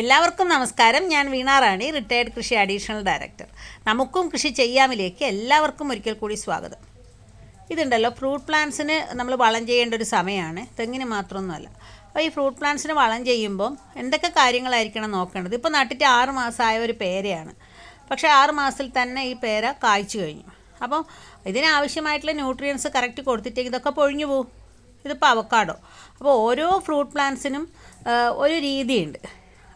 എല്ലാവർക്കും നമസ്കാരം. ഞാൻ വീണ റാണി റിട്ടയർഡ് കൃഷി അഡീഷണൽ ഡയറക്ടർ നമുക്കും കൃഷി ചെയ്യാമിലേക്ക് എല്ലാവർക്കും ഒരിക്കൽ കൂടി സ്വാഗതം. ഇതുണ്ടല്ലോ ഫ്രൂട്ട് പ്ലാന്റ്സിന് നമ്മൾ വളം ചെയ്യേണ്ട ഒരു സമയമാണ്. തെങ്ങിന് മാത്രമൊന്നുമല്ല. അപ്പോൾ ഈ ഫ്രൂട്ട് പ്ലാന്റ്സിന് വളം ചെയ്യുമ്പം എന്തൊക്കെ കാര്യങ്ങളായിരിക്കണം നോക്കേണ്ടത്? ഇപ്പോൾ നട്ടിട്ട് ആറ് മാസമായ ഒരു പേരയാണ്. പക്ഷേ ആറ് മാസത്തിൽ തന്നെ ഈ പേര കായ്ച്ചു കഴിഞ്ഞു. അപ്പോൾ ഇതിനാവശ്യമായിട്ടുള്ള ന്യൂട്രിയൻസ് കറക്റ്റ് കൊടുത്തിട്ടെങ്കിൽ ഇതൊക്കെ പൊഴിഞ്ഞു പോകും ഇതിപ്പോൾ അവക്കാടോ. അപ്പോൾ ഓരോ ഫ്രൂട്ട് പ്ലാന്റ്സിനും ഒരു രീതിയുണ്ട്.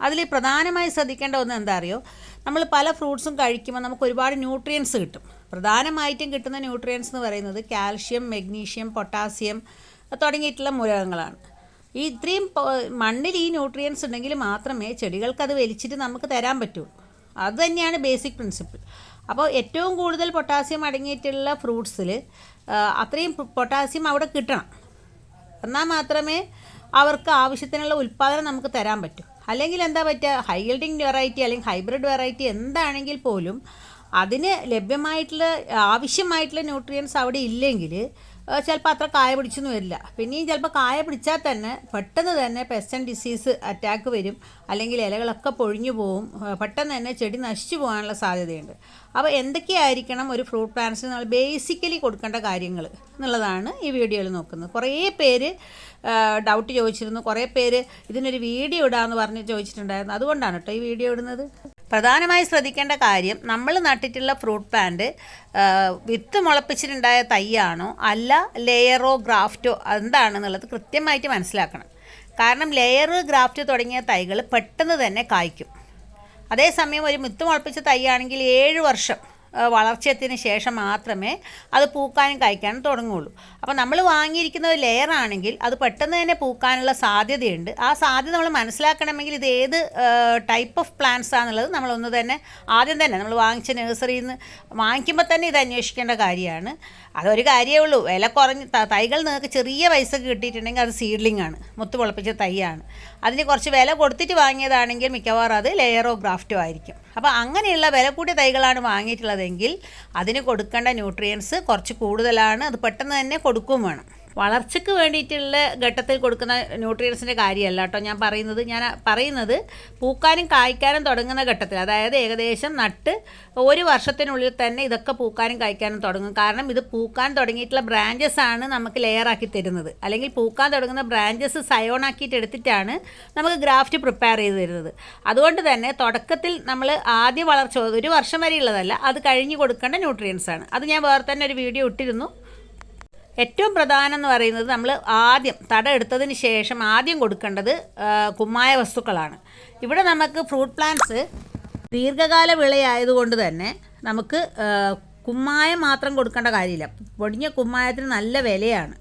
അതിൽ പ്രധാനമായി ശ്രദ്ധിക്കേണ്ട ഒന്ന് എന്താ അറിയോ? നമ്മൾ പല ഫ്രൂട്ട്സും കഴിക്കുമ്പോൾ നമുക്ക് ഒരുപാട് ന്യൂട്രിയൻസ് കിട്ടും. പ്രധാനമായിട്ടും കിട്ടുന്ന ന്യൂട്രിയൻസ് എന്ന് പറയുന്നത് കാൽഷ്യം മെഗ്നീഷ്യം പൊട്ടാസ്യം തുടങ്ങിയിട്ടുള്ള മൂലകങ്ങളാണ്. ഈ ഇത്രയും മണ്ണിൽ ഈ ന്യൂട്രിയൻസ് ഉണ്ടെങ്കിൽ മാത്രമേ ചെടികൾക്ക് അത് വലിച്ചിട്ട് നമുക്ക് തരാൻ പറ്റുള്ളൂ അത് തന്നെയാണ് ബേസിക് പ്രിൻസിപ്പിൾ. അപ്പോൾ ഏറ്റവും കൂടുതൽ പൊട്ടാസ്യം അടങ്ങിയിട്ടുള്ള ഫ്രൂട്ട്സിൽ അത്രയും പൊട്ടാസ്യം അവിടെ കിട്ടണം. എന്നാൽ മാത്രമേ അവർക്ക് ആവശ്യത്തിനുള്ള ഉൽപ്പാദനം നമുക്ക് തരാൻ പറ്റൂ. അല്ലെങ്കിൽ എന്താ പറ്റുക ഹൈൽഡിങ് വെറൈറ്റി അല്ലെങ്കിൽ ഹൈബ്രിഡ് വെറൈറ്റി എന്താണെങ്കിൽ പോലും അതിന് ലഭ്യമായിട്ടുള്ള ആവശ്യമായിട്ടുള്ള ന്യൂട്രിയൻസ് അവിടെ ഇല്ലെങ്കിൽ ചിലപ്പോൾ അത്ര കായ പിടിച്ചൊന്നും വരില്ല. പിന്നെയും ചിലപ്പോൾ കായ പിടിച്ചാൽ തന്നെ പെട്ടെന്ന് തന്നെ പെസ്റ്റൻ ഡിസീസ് അറ്റാക്ക് വരും. അല്ലെങ്കിൽ ഇലകളൊക്കെ പൊഴിഞ്ഞു പോവും. പെട്ടെന്ന് തന്നെ ചെടി നശിച്ചു പോകാനുള്ള സാധ്യതയുണ്ട്. അപ്പോൾ എന്തൊക്കെയായിരിക്കണം ഒരു ഫ്രൂട്ട് പ്ലാന്റ്സിന് നമ്മൾ ബേസിക്കലി കൊടുക്കേണ്ട കാര്യങ്ങൾ എന്നുള്ളതാണ് ഈ വീഡിയോയിൽ നോക്കുന്നത്. കുറേ പേര് ഡൗട്ട് ചോദിച്ചിരുന്നു. കുറേ പേര് ഇതിനൊരു വീഡിയോ ഇടാമെന്ന് പറഞ്ഞ് ചോദിച്ചിട്ടുണ്ടായിരുന്നു. അതുകൊണ്ടാണ് കേട്ടോ ഈ വീഡിയോ ഇടുന്നത്. പ്രധാനമായി ശ്രദ്ധിക്കേണ്ട കാര്യം നമ്മൾ നട്ടിട്ടുള്ള ഫ്രൂട്ട് പ്ലാന്റ് വിത്ത് മുളപ്പിച്ചിട്ടുണ്ടായ തൈയാണോ? അല്ല ലെയറോ ഗ്രാഫ്റ്റോ എന്താണെന്നുള്ളത് കൃത്യമായിട്ട് മനസ്സിലാക്കണം. കാരണം ലെയർ ഗ്രാഫ്റ്റ് തുടങ്ങിയ തൈകൾ പെട്ടെന്ന് തന്നെ കായ്ക്കും. അതേസമയം ഒരു വിത്ത് മുളപ്പിച്ച തൈയാണെങ്കിൽ ഏഴ് വർഷം വളർച്ചയെത്തിന് ശേഷം മാത്രമേ അത് പൂക്കാനും കായ്ക്കാനും തുടങ്ങുകയുള്ളൂ അപ്പോൾ നമ്മൾ വാങ്ങിയിരിക്കുന്ന ഒരു ലെയർ ആണെങ്കിൽ അത് പെട്ടെന്ന് തന്നെ പൂക്കാനുള്ള സാധ്യതയുണ്ട്. ആ സാധ്യത നമ്മൾ മനസ്സിലാക്കണമെങ്കിൽ ഇത് ഏത് ടൈപ്പ് ഓഫ് പ്ലാന്റ്സ് ആണെന്നുള്ളത് നമ്മളൊന്ന് തന്നെ ആദ്യം തന്നെ നമ്മൾ വാങ്ങിച്ച നഴ്സറിയിൽ നിന്ന് വാങ്ങിക്കുമ്പോൾ തന്നെ ഇത് അന്വേഷിക്കേണ്ട കാര്യമാണ്. അതൊരു കാര്യമേ ഉള്ളൂ. വില കുറഞ്ഞ് തൈകൾ നിങ്ങൾക്ക് ചെറിയ പൈസ കിട്ടിയിട്ടുണ്ടെങ്കിൽ അത് സീഡ്ലിംഗ് ആണ്. മുത്ത് പൊളപ്പിച്ച തൈയാണ്. അതിന് കുറച്ച് വില കൊടുത്തിട്ട് വാങ്ങിയതാണെങ്കിൽ മിക്കവാറും അത് ലെയറോ ഗ്രാഫ്റ്റോ ആയിരിക്കും. അപ്പോൾ അങ്ങനെയുള്ള വില കൂടിയ തൈകളാണ് വാങ്ങിയിട്ടുള്ളതെങ്കിൽ അതിന് കൊടുക്കേണ്ട ന്യൂട്രിയൻസ് കുറച്ച് കൂടുതലാണ്. അത് പെട്ടെന്ന് തന്നെ കൊടുക്കും വേണം. വളർച്ചയ്ക്ക് വേണ്ടിയിട്ടുള്ള ഘട്ടത്തിൽ കൊടുക്കുന്ന ന്യൂട്രിയൻസിന്റെ കാര്യമല്ല കേട്ടോ ഞാൻ പറയുന്നത്. ഞാൻ പറയുന്നത് പൂക്കാനും കായ്ക്കാനും തുടങ്ങുന്ന ഘട്ടത്തിൽ അതായത് ഏകദേശം നട്ട് ഒരു വർഷത്തിനുള്ളിൽ തന്നെ ഇതൊക്കെ പൂക്കാനും കായ്ക്കാനും തുടങ്ങും. കാരണം ഇത് പൂക്കാൻ തുടങ്ങിയിട്ടുള്ള ബ്രാഞ്ചസ് ആണ് നമുക്ക് ലെയർ ആക്കി തരുന്നത്. അല്ലെങ്കിൽ പൂക്കാൻ തുടങ്ങുന്ന ബ്രാഞ്ചസ് സയോണാക്കിയിട്ട് എടുത്തിട്ടാണ് നമുക്ക് ഗ്രാഫ്റ്റ് പ്രിപ്പയർ ചെയ്ത് തരുന്നത്. അതുകൊണ്ട് തന്നെ തുടക്കത്തിൽ നമ്മൾ ആദ്യ വളർച്ച ഒരു വർഷം വരെയുള്ളതല്ല അത് കഴിഞ്ഞ് കൊടുക്കേണ്ട ന്യൂട്രിയൻസ് ആണ്. അത് ഞാൻ വേറെ തന്നെ ഒരു വീഡിയോ ഇട്ടിരുന്നു. ഏറ്റവും പ്രധാനം എന്ന് പറയുന്നത് നമ്മൾ ആദ്യം തട എടുത്തതിന് ശേഷം ആദ്യം കൊടുക്കേണ്ടത് കുമ്മായ വസ്തുക്കളാണ്. ഇവിടെ നമുക്ക് ഫ്രൂട്ട് പ്ലാന്റ്സ് ദീർഘകാല വിളയായതുകൊണ്ട് തന്നെ നമുക്ക് കുമ്മായ മാത്രം കൊടുക്കേണ്ട കാര്യമില്ല. പൊടിഞ്ഞ കുമ്മായത്തിന് നല്ല വിലയാണ്.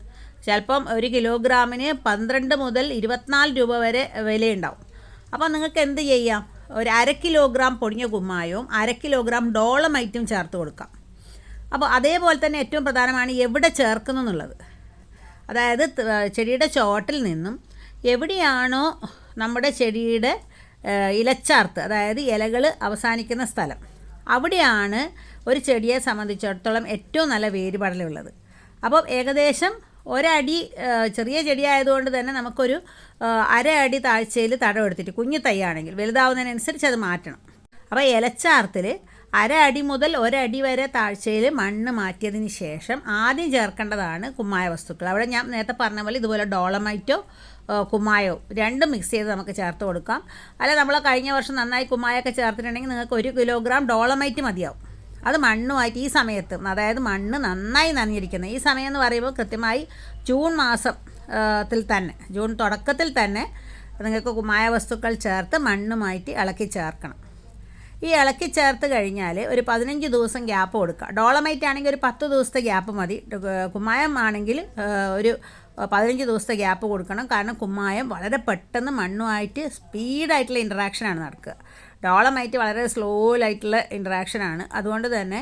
ചിലപ്പം ഒരു കിലോഗ്രാമിന് പന്ത്രണ്ട് മുതൽ ഇരുപത്തിനാല് രൂപ വരെ വിലയുണ്ടാവും. അപ്പോൾ നിങ്ങൾക്ക് എന്ത് ചെയ്യാം? ഒരു അര കിലോഗ്രാം പൊടിഞ്ഞ കുമ്മായവും അര കിലോഗ്രാം ഡോളമൈറ്റും ചേർത്ത് കൊടുക്കാം. അപ്പോൾ അതേപോലെ തന്നെ ഏറ്റവും പ്രധാനമാണ് എവിടെ ചേർക്കുന്നു എന്നുള്ളത്. അതായത് ചെടിയുടെ ചോട്ടിൽ നിന്നും എവിടെയാണോ നമ്മുടെ ചെടിയുടെ ഇലച്ചാർത്ത് അതായത് ഇലകൾ അവസാനിക്കുന്ന സ്ഥലം അവിടെയാണ് ഒരു ചെടിയെ സംബന്ധിച്ചിടത്തോളം ഏറ്റവും നല്ല വേരുപടലുള്ളത്. അപ്പോൾ ഏകദേശം ഒരടി ചെറിയ ചെടിയായതുകൊണ്ട് തന്നെ നമുക്കൊരു അര അടി താഴ്ചയിൽ തടം എടുത്തിട്ട് കുഞ്ഞു തൈയാണെങ്കിൽ വലുതാവുന്നതിനനുസരിച്ച് അത് മാറ്റണം. അപ്പോൾ ഇലച്ചാർത്തിൽ അര അടി മുതൽ ഒരടി വരെ താഴ്ചയിൽ മണ്ണ് മാറ്റിയതിന് ശേഷം ആദ്യം ചേർക്കേണ്ടതാണ് കുമ്മായ വസ്തുക്കൾ. അവിടെ ഞാൻ നേരത്തെ പറഞ്ഞ പോലെ ഇതുപോലെ ഡോളമൈറ്റോ കുമ്മായോ രണ്ടും മിക്സ് ചെയ്ത് നമുക്ക് ചേർത്ത് കൊടുക്കാം. അല്ല നമ്മൾ കഴിഞ്ഞ വർഷം നന്നായി കുമ്മായൊക്കെ ചേർത്തിട്ടുണ്ടെങ്കിൽ നിങ്ങൾക്ക് ഒരു കിലോഗ്രാം ഡോളമൈറ്റ് മതിയാവും. അത് മണ്ണുമായിട്ട് ഈ സമയത്ത് അതായത് മണ്ണ് നന്നായി നനഞ്ഞിരിക്കുന്നത് ഈ സമയം എന്ന് പറയുമ്പോൾ കൃത്യമായി ജൂൺ മാസം ത്തിൽ തന്നെ ജൂൺ തുടക്കത്തിൽ തന്നെ നിങ്ങൾക്ക് കുമ്മായ വസ്തുക്കൾ ചേർത്ത് മണ്ണുമായിട്ട് ഇളക്കി ചേർക്കണം. ഈ ഇളക്കി ചേർത്ത് കഴിഞ്ഞാൽ ഒരു പതിനഞ്ച് ദിവസം ഗ്യാപ്പ് കൊടുക്കുക. ഡോളമൈറ്റ് ആണെങ്കിൽ ഒരു പത്ത് ദിവസത്തെ ഗ്യാപ്പ് മതി. കുമ്മായം ആണെങ്കിൽ ഒരു പതിനഞ്ച് ദിവസത്തെ ഗ്യാപ്പ് കൊടുക്കണം. കാരണം കുമ്മായം വളരെ പെട്ടെന്ന് മണ്ണുമായിട്ട് സ്പീഡായിട്ടുള്ള ഇൻട്രാക്ഷനാണ് നടക്കുക. ഡോളമായിട്ട് വളരെ സ്ലോയിലായിട്ടുള്ള ഇൻട്രാക്ഷനാണ് അതുകൊണ്ട് തന്നെ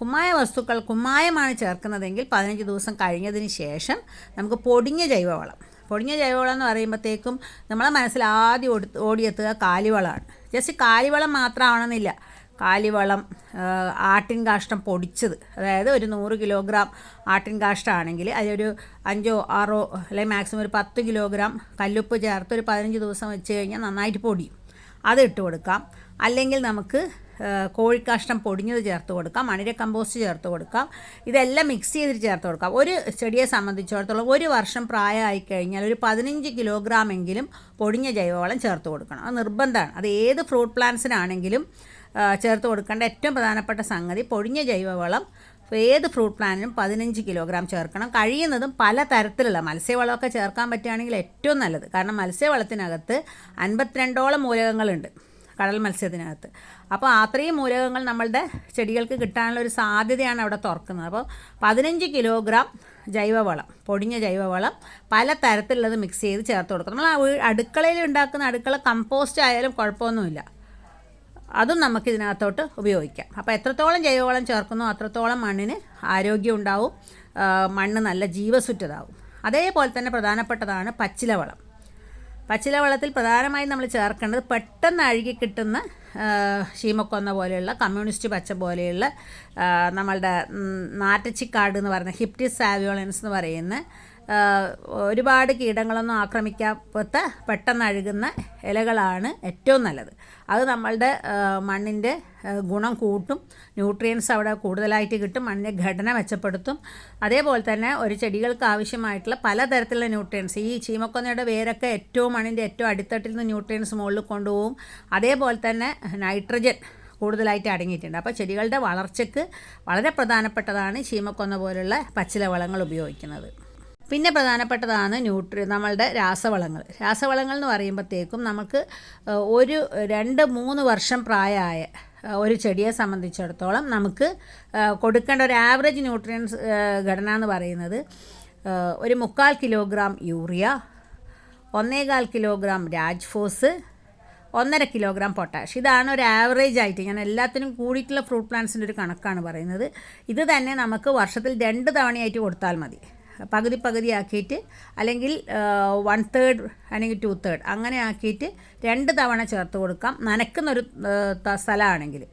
കുമ്മായ വസ്തുക്കൾ കുമ്മായമാണ് ചേർക്കുന്നതെങ്കിൽ പതിനഞ്ച് ദിവസം കഴിഞ്ഞതിന് ശേഷം നമുക്ക് പൊടിഞ്ഞ ജൈവവളം. പൊടിഞ്ഞ ജൈവവളം എന്ന് പറയുമ്പോഴത്തേക്കും നമ്മളെ മനസ്സിൽ ആദ്യം ഓടി ഓടിയെത്തുക കാലിവളമാണ്. ജസ്റ്റ് കാലിവളം മാത്രമാണെന്നില്ല. കാലിവളം ആട്ടിൻ കാഷ്ടം പൊടിച്ചത്. അതായത് ഒരു നൂറ് കിലോഗ്രാം ആട്ടിൻ കാഷ്ടമാണെങ്കിൽ അതിലൊരു അഞ്ചോ ആറോ അല്ലെങ്കിൽ മാക്സിമം ഒരു പത്ത് കിലോഗ്രാം കല്ലുപ്പ് ചേർത്ത് ഒരു പതിനഞ്ച് ദിവസം വെച്ച് കഴിഞ്ഞാൽ നന്നായിട്ട് പൊടിയും. അത് ഇട്ട് കൊടുക്കാം. അല്ലെങ്കിൽ നമുക്ക് കോഴിക്കാഷ്ടം പൊടിഞ്ഞത് ചേർത്ത് കൊടുക്കാം മണിര കമ്പോസ്റ്റ് ചേർത്ത് കൊടുക്കാം ഇതെല്ലാം മിക്സ് ചെയ്തിട്ട് ചേർത്ത് കൊടുക്കാം. ഒരു ചെടിയെ സംബന്ധിച്ചിടത്തോളം ഒരു വർഷം പ്രായമായി കഴിഞ്ഞാൽ ഒരു പതിനഞ്ച് കിലോഗ്രാം എങ്കിലും പൊടിഞ്ഞ ജൈവവളം ചേർത്ത് കൊടുക്കണം. അത് നിർബന്ധമാണ്. അത് ഏത് ഫ്രൂട്ട് പ്ലാന്റ്സിനാണെങ്കിലും ചേർത്ത് കൊടുക്കേണ്ട ഏറ്റവും പ്രധാനപ്പെട്ട സംഗതി പൊടിഞ്ഞ ജൈവവളം ഏത് ഫ്രൂട്ട് പ്ലാന്റിനും പതിനഞ്ച് കിലോഗ്രാം ചേർക്കണം. കഴിയുന്നതും പല തരത്തിലുള്ള മത്സ്യവളമൊക്കെ ചേർക്കാൻ പറ്റുകയാണെങ്കിൽ ഏറ്റവും നല്ലത്. കാരണം മത്സ്യവളത്തിനകത്ത് അൻപത്തിരണ്ടോളം മൂലകങ്ങളുണ്ട്. കടൽ മത്സ്യത്തിനകത്ത്. അപ്പോൾ അത്രയും മൂലകങ്ങൾ നമ്മളുടെ ചെടികൾക്ക് കിട്ടാനുള്ള ഒരു സാധ്യതയാണ് അവിടെ തുറക്കുന്നത്. അപ്പോൾ പതിനഞ്ച് കിലോഗ്രാം ജൈവവളം പൊടിഞ്ഞ ജൈവവളം പല തരത്തിലുള്ളത് മിക്സ് ചെയ്ത് ചേർത്ത് കൊടുക്കണം. നമ്മൾ അടുക്കളയിൽ ഉണ്ടാക്കുന്ന അടുക്കള കമ്പോസ്റ്റ് ആയാലും കുഴപ്പമൊന്നുമില്ല. അതും നമുക്ക് ഇതിനകത്തോട്ട് ഉപയോഗിക്കാം. അപ്പോൾ എത്രത്തോളം ജൈവവളം ചേർക്കുന്നു അത്രത്തോളം മണ്ണിന് ആരോഗ്യം ഉണ്ടാവും മണ്ണ് നല്ല ജീവസുറ്റതാവും. അതേപോലെ തന്നെ പ്രധാനപ്പെട്ടതാണ് പച്ചിലവളം. പച്ചിലവളത്തിൽ പ്രധാനമായും നമ്മൾ ചേർക്കേണ്ടത് പെട്ടെന്ന് അഴുകി കിട്ടുന്ന ഷീമക്കൊന്ന പോലെയുള്ള കമ്മ്യൂണിസ്റ്റ് പച്ച പോലെയുള്ള നമ്മളുടെ നാറ്റച്ചിക്കാട് എന്ന് പറയുന്ന ഹിപ്റ്റിസ് സാവിയോളൻസ് എന്ന് പറയുന്ന ഒരുപാട് കീടങ്ങളൊന്നും ആക്രമിക്കാത്ത പെട്ടെന്ന് അഴുകുന്ന ഇലകളാണ് ഏറ്റവും നല്ലത്. അത് നമ്മളുടെ മണ്ണിന്റെ ഗുണം കൂട്ടും ന്യൂട്രിയൻസ് അവിടെ കൂടുതലായിട്ട് കിട്ടും മണ്ണിന്റെ ഘടന മെച്ചപ്പെടുത്തും. അതേപോലെ തന്നെ ഒരു ചെടികൾക്ക് ആവശ്യമായിട്ടുള്ള പലതരത്തിലുള്ള ന്യൂട്രിയൻസ് ഈ ചീമക്കൊന്നയുടെ വേരൊക്കെ ഏറ്റവും മണ്ണിന്റെ ഏറ്റവും അടിത്തട്ടിൽ നിന്ന് ന്യൂട്രിയൻസ് മുകളിൽ കൊണ്ടുപോകും. അതേപോലെ തന്നെ നൈട്രജൻ കൂടുതലായിട്ട് അടങ്ങിയിട്ടുണ്ട്. അപ്പോൾ ചെടികളുടെ വളർച്ചയ്ക്ക് വളരെ പ്രധാനപ്പെട്ടതാണ് ചീമക്കൊന്ന പോലുള്ള പച്ചില വളങ്ങൾ ഉപയോഗിക്കുന്നത്. പിന്നെ പ്രധാനപ്പെട്ടതാണ് ന്യൂട്രി നമ്മളുടെ രാസവളങ്ങൾ. രാസവളങ്ങൾ എന്ന് പറയുമ്പോഴത്തേക്കും നമുക്ക് ഒരു രണ്ട് മൂന്ന് വർഷം പ്രായമായ ഒരു ചെടിയെ സംബന്ധിച്ചിടത്തോളം നമുക്ക് കൊടുക്കേണ്ട ഒരു ആവറേജ് ന്യൂട്രിയൻസ് ഘടന എന്ന് പറയുന്നത് ഒരു മുക്കാൽ കിലോഗ്രാം യൂറിയ ഒന്നേകാൽ കിലോഗ്രാം രാജ്ഫോസ് ഒന്നര കിലോഗ്രാം പൊട്ടാഷ്. ഇതാണ് ഒരു ആവറേജ് ആയിട്ട് ഞാൻ എല്ലാത്തിനും കൂടിയിട്ടുള്ള ഫ്രൂട്ട് പ്ലാന്റ്സിന്റെ ഒരു കണക്കാണ് പറയുന്നത്. ഇത് തന്നെ നമുക്ക് വർഷത്തിൽ രണ്ട് തവണയായിട്ട് കൊടുത്താൽ മതി. പകുതി പകുതി ആക്കിയിട്ട് അല്ലെങ്കിൽ വൺ തേർഡ് അല്ലെങ്കിൽ ടു തേർഡ് അങ്ങനെ ആക്കിയിട്ട് രണ്ട് തവണ ചേർത്ത് കൊടുക്കാം. ത- സ്ഥലമാണെങ്കിൽ.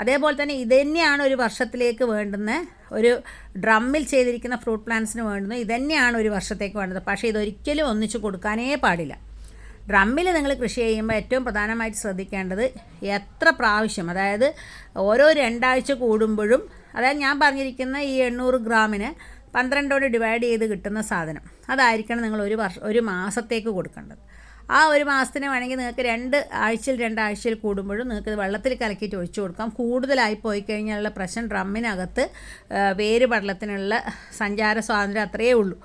അതേപോലെ തന്നെ ഇത് തന്നെയാണ് ഒരു വർഷത്തിലേക്ക് വേണ്ടുന്ന ഒരു ഡ്രമ്മിൽ ചെയ്തിരിക്കുന്ന ഫ്രൂട്ട് പ്ലാന്റ്സിന് വേണ്ടുന്നത് ഇത് തന്നെയാണ് ഒരു വർഷത്തേക്ക് വേണ്ടത്. പക്ഷേ ഇതൊരിക്കലും ഒന്നിച്ച് കൊടുക്കാനേ പാടില്ല. ഡ്രമ്മിൽ നിങ്ങൾ കൃഷി ചെയ്യുമ്പോൾ ഏറ്റവും പ്രധാനമായിട്ട് ശ്രദ്ധിക്കേണ്ടത് എത്ര പ്രാവശ്യം അതായത് ഓരോ രണ്ടാഴ്ച കൂടുമ്പോഴും അതായത് ഞാൻ പറഞ്ഞിരിക്കുന്ന ഈ എണ്ണൂറ് ഗ്രാമിന് പന്ത്രണ്ടോട് ഡിവൈഡ് ചെയ്ത് കിട്ടുന്ന സാധനം. അതായിരിക്കണം നിങ്ങൾ ഒരു വർഷം ഒരു മാസത്തേക്ക് കൊടുക്കേണ്ടത്. ആ ഒരു മാസത്തിന് വേണമെങ്കിൽ നിങ്ങൾക്ക് രണ്ട് ആഴ്ചയിൽ രണ്ടാഴ്ചയിൽ കൂടുമ്പോഴും നിങ്ങൾക്ക് വെള്ളത്തിൽ കലക്കിയിട്ട് ഒഴിച്ചു കൊടുക്കാം. കൂടുതലായി പോയി കഴിഞ്ഞാലുള്ള പ്രശ്നം ഡ്രമ്മിനകത്ത് വേര് പടലത്തിനുള്ള സഞ്ചാര സ്വാതന്ത്ര്യം അത്രയേ ഉള്ളൂ.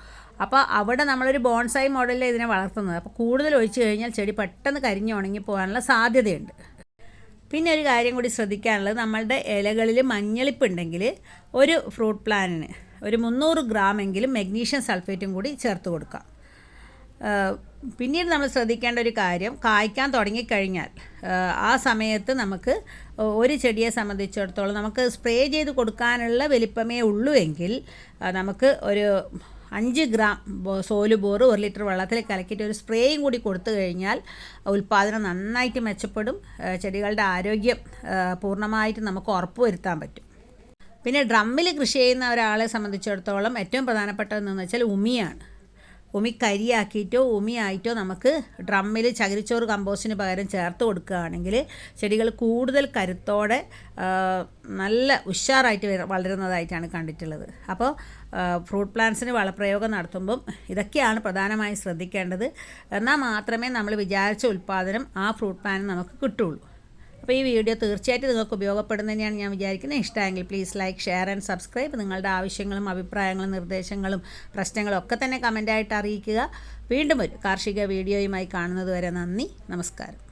അപ്പോൾ അവിടെ നമ്മളൊരു ബോൺസായി മോഡലിൽ ഇതിനെ വളർത്തുന്നത്. അപ്പോൾ കൂടുതൽ ഒഴിച്ചു കഴിഞ്ഞാൽ ചെടി പെട്ടെന്ന് കരിഞ്ഞ് ഉണങ്ങി പോകാനുള്ള സാധ്യതയുണ്ട്. പിന്നെ ഒരു കാര്യം കൂടി ശ്രദ്ധിക്കാനുള്ളത് നമ്മളുടെ ഇലകളിൽ മഞ്ഞളിപ്പുണ്ടെങ്കിൽ ഒരു ഫ്രൂട്ട് പ്ലാനിന് ഒരു മുന്നൂറ് ഗ്രാമെങ്കിലും മഗ്നീഷ്യം സൾഫേറ്റും കൂടി ചേർത്ത് കൊടുക്കാം. പിന്നീട് നമ്മൾ ശ്രദ്ധിക്കേണ്ട ഒരു കാര്യം കായ്ക്കാൻ തുടങ്ങിക്കഴിഞ്ഞാൽ ആ സമയത്ത് നമുക്ക് ഒരു ചെടിയെ സംബന്ധിച്ചിടത്തോളം നമുക്ക് സ്പ്രേ ചെയ്ത് കൊടുക്കാനുള്ള വലിപ്പമേ ഉള്ളൂ എങ്കിൽ നമുക്ക് ഒരു അഞ്ച് ഗ്രാം സോൽ ബോറ് ഒരു ലിറ്റർ വെള്ളത്തിൽ കലക്കിയിട്ട് ഒരു സ്പ്രേയും കൂടി കൊടുത്തു കഴിഞ്ഞാൽ ഉൽപ്പാദനം നന്നായിട്ട് മെച്ചപ്പെടും. ചെടികളുടെ ആരോഗ്യം പൂർണമായിട്ട് നമുക്ക് ഉറപ്പ് വരുത്താൻ പറ്റും. പിന്നെ ഡ്രമ്മിൽ കൃഷി ചെയ്യുന്ന ഒരാളെ സംബന്ധിച്ചിടത്തോളം ഏറ്റവും പ്രധാനപ്പെട്ടതെന്ന് വെച്ചാൽ ഉമിയാണ്. ഉമി കരിയാക്കിയിട്ടോ ഉമിയായിട്ടോ നമുക്ക് ഡ്രമ്മിൽ ചകിരിച്ചോറ് കമ്പോസ്റ്റിന് പകരം ചേർത്ത് കൊടുക്കുകയാണെങ്കിൽ ചെടികൾ കൂടുതൽ കരുത്തോടെ നല്ല ഉഷാറായിട്ട് വളരുന്നതായിട്ടാണ് കണ്ടിട്ടുള്ളത്. അപ്പോൾ ഫ്രൂട്ട് പ്ലാന്റ്സിന് വളപ്രയോഗം നടത്തുമ്പം ഇതൊക്കെയാണ് പ്രധാനമായും ശ്രദ്ധിക്കേണ്ടത്. എന്നാൽ മാത്രമേ നമ്മൾ വിചാരിച്ച ഉൽപ്പാദനം ആ ഫ്രൂട്ട് പ്ലാന്റ് നമുക്ക് കിട്ടുള്ളൂ. അപ്പോൾ ഈ വീഡിയോ തീർച്ചയായിട്ടും നിങ്ങൾക്ക് ഉപയോഗപ്പെടുന്നതന്നെയാണ് ഞാൻ വിചാരിക്കുന്നത്. ഇഷ്ടമെങ്കിൽ please like share and subscribe നിങ്ങളുടെ ആവശ്യങ്ങളും അഭിപ്രായങ്ങളും നിർദ്ദേശങ്ങളും പ്രശ്നങ്ങളും ഒക്കെ തന്നെ കമന്റായിട്ട് അറിയിക്കുക. വീണ്ടും ഒരു കാർഷിക വീഡിയോയുമായി കാണുന്നത് വരെ നന്ദി. നമസ്കാരം.